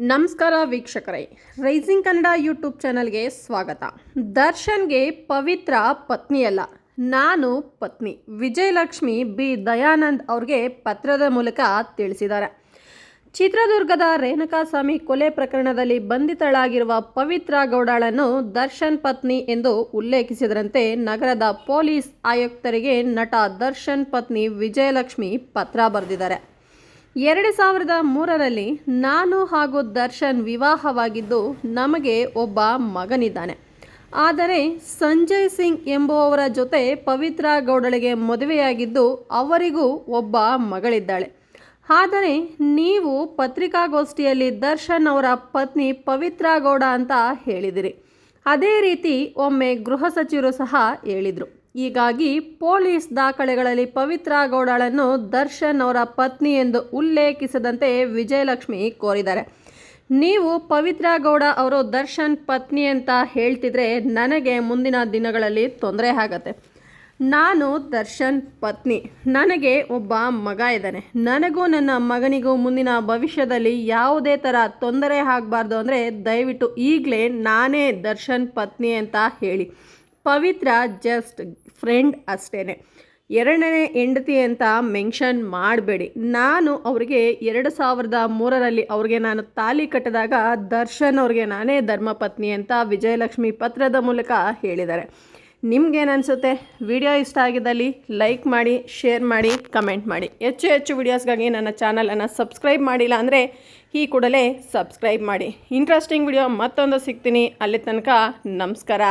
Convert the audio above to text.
ನಮಸ್ಕಾರ ವೀಕ್ಷಕರೇ. Rising Kannada YouTube ಚಾನಲ್ಗೆ ಸ್ವಾಗತ. ದರ್ಶನ್ಗೆ ಪವಿತ್ರ ಪತ್ನಿಯಲ್ಲ, ನಾನು ಪತ್ನಿ. ವಿಜಯಲಕ್ಷ್ಮಿ ಬಿ. ದಯಾನಂದ್ ಅವ್ರಿಗೆ ಪತ್ರದ ಮೂಲಕ ತಿಳಿಸಿದ್ದಾರೆ. ಚಿತ್ರದುರ್ಗದ ರೇಣುಕಾಸ್ವಾಮಿ ಕೊಲೆ ಪ್ರಕರಣದಲ್ಲಿ ಬಂಧಿತಳಾಗಿರುವ ಪವಿತ್ರ ಗೌಡಳನ್ನು ದರ್ಶನ್ ಪತ್ನಿ ಎಂದು ಉಲ್ಲೇಖಿಸಿದರಂತೆ ನಗರದ ಪೊಲೀಸ್ ಆಯುಕ್ತರಿಗೆ ನಟ ದರ್ಶನ್ ಪತ್ನಿ ವಿಜಯಲಕ್ಷ್ಮಿ ಪತ್ರ ಬರೆದಿದ್ದಾರೆ. ಎರಡು ಸಾವಿರದ ಮೂರರಲ್ಲಿ ನಾನು ಹಾಗೂ ದರ್ಶನ್ ವಿವಾಹವಾಗಿದ್ದು ನಮಗೆ ಒಬ್ಬ ಮಗನಿದ್ದಾನೆ. ಆದರೆ ಸಂಜಯ್ ಸಿಂಗ್ ಎಂಬುವವರ ಜೊತೆ ಪವಿತ್ರ ಗೌಡಳಿಗೆ ಮದುವೆಯಾಗಿದ್ದು ಅವರಿಗೂ ಒಬ್ಬ ಮಗಳಿದ್ದಾಳೆ. ಆದರೆ ನೀವು ಪತ್ರಿಕಾಗೋಷ್ಠಿಯಲ್ಲಿ ದರ್ಶನ್ ಅವರ ಪತ್ನಿ ಪವಿತ್ರ ಗೌಡ ಅಂತ ಹೇಳಿದಿರಿ. ಅದೇ ರೀತಿ ಒಮ್ಮೆ ಗೃಹ ಸಚಿವರು ಸಹ ಹೇಳಿದರು. ಹೀಗಾಗಿ ಪೊಲೀಸ್ ದಾಖಲೆಗಳಲ್ಲಿ ಪವಿತ್ರ ಗೌಡಳನ್ನು ದರ್ಶನ್ ಅವರ ಪತ್ನಿ ಎಂದು ಉಲ್ಲೇಖಿಸದಂತೆ ವಿಜಯಲಕ್ಷ್ಮಿ ಕೋರಿದ್ದಾರೆ. ನೀವು ಪವಿತ್ರ ಗೌಡ ಅವರು ದರ್ಶನ್ ಪತ್ನಿ ಅಂತ ಹೇಳ್ತಿದ್ರೆ ನನಗೆ ಮುಂದಿನ ದಿನಗಳಲ್ಲಿ ತೊಂದರೆ ಆಗತ್ತೆ. ನಾನು ದರ್ಶನ್ ಪತ್ನಿ. ನನಗೆ ಒಬ್ಬ ಮಗ ಇದ್ದಾನೆ. ನನಗೂ ನನ್ನ ಮಗನಿಗೂ ಮುಂದಿನ ಭವಿಷ್ಯದಲ್ಲಿ ಯಾವುದೇ ಥರ ತೊಂದರೆ ಆಗಬಾರ್ದು ಅಂದರೆ ದಯವಿಟ್ಟು ಈಗಲೇ ನಾನೇ ದರ್ಶನ್ ಪತ್ನಿ ಅಂತ ಹೇಳಿ. ಪವಿತ್ರ ಜಸ್ಟ್ ಫ್ರೆಂಡ್ ಅಷ್ಟೇ ಎರಡನೇ ಹೆಂಡತಿ ಅಂತ ಮೆನ್ಷನ್ ಮಾಡಬೇಡಿ. ನಾನು ಅವರಿಗೆ ಎರಡು ಸಾವಿರದ ಮೂರರಲ್ಲಿ ಅವ್ರಿಗೆ ನಾನು ತಾಲಿ ಕಟ್ಟಿದಾಗ ದರ್ಶನ್ ಅವ್ರಿಗೆ ನಾನೇ ಧರ್ಮಪತ್ನಿ ಅಂತ ವಿಜಯಲಕ್ಷ್ಮಿ ಪತ್ರದ ಮೂಲಕ ಹೇಳಿದ್ದಾರೆ. ನಿಮ್ಗೇನು ಅನಿಸುತ್ತೆ? ವಿಡಿಯೋ ಇಷ್ಟ ಆಗಿದ್ದಲ್ಲಿ ಲೈಕ್ ಮಾಡಿ, ಶೇರ್ ಮಾಡಿ, ಕಮೆಂಟ್ ಮಾಡಿ. ಹೆಚ್ಚು ಹೆಚ್ಚು ವಿಡಿಯೋಸ್ಗಾಗಿ ನನ್ನ ಚಾನಲನ್ನು ಸಬ್ಸ್ಕ್ರೈಬ್ ಮಾಡಿಲ್ಲ ಅಂದರೆ ಈ ಕೂಡಲೇ ಸಬ್ಸ್ಕ್ರೈಬ್ ಮಾಡಿ. ಇಂಟ್ರೆಸ್ಟಿಂಗ್ ವಿಡಿಯೋ ಮತ್ತೊಂದು ಸಿಗ್ತೀನಿ. ಅಲ್ಲಿ ತನಕ ನಮಸ್ಕಾರ.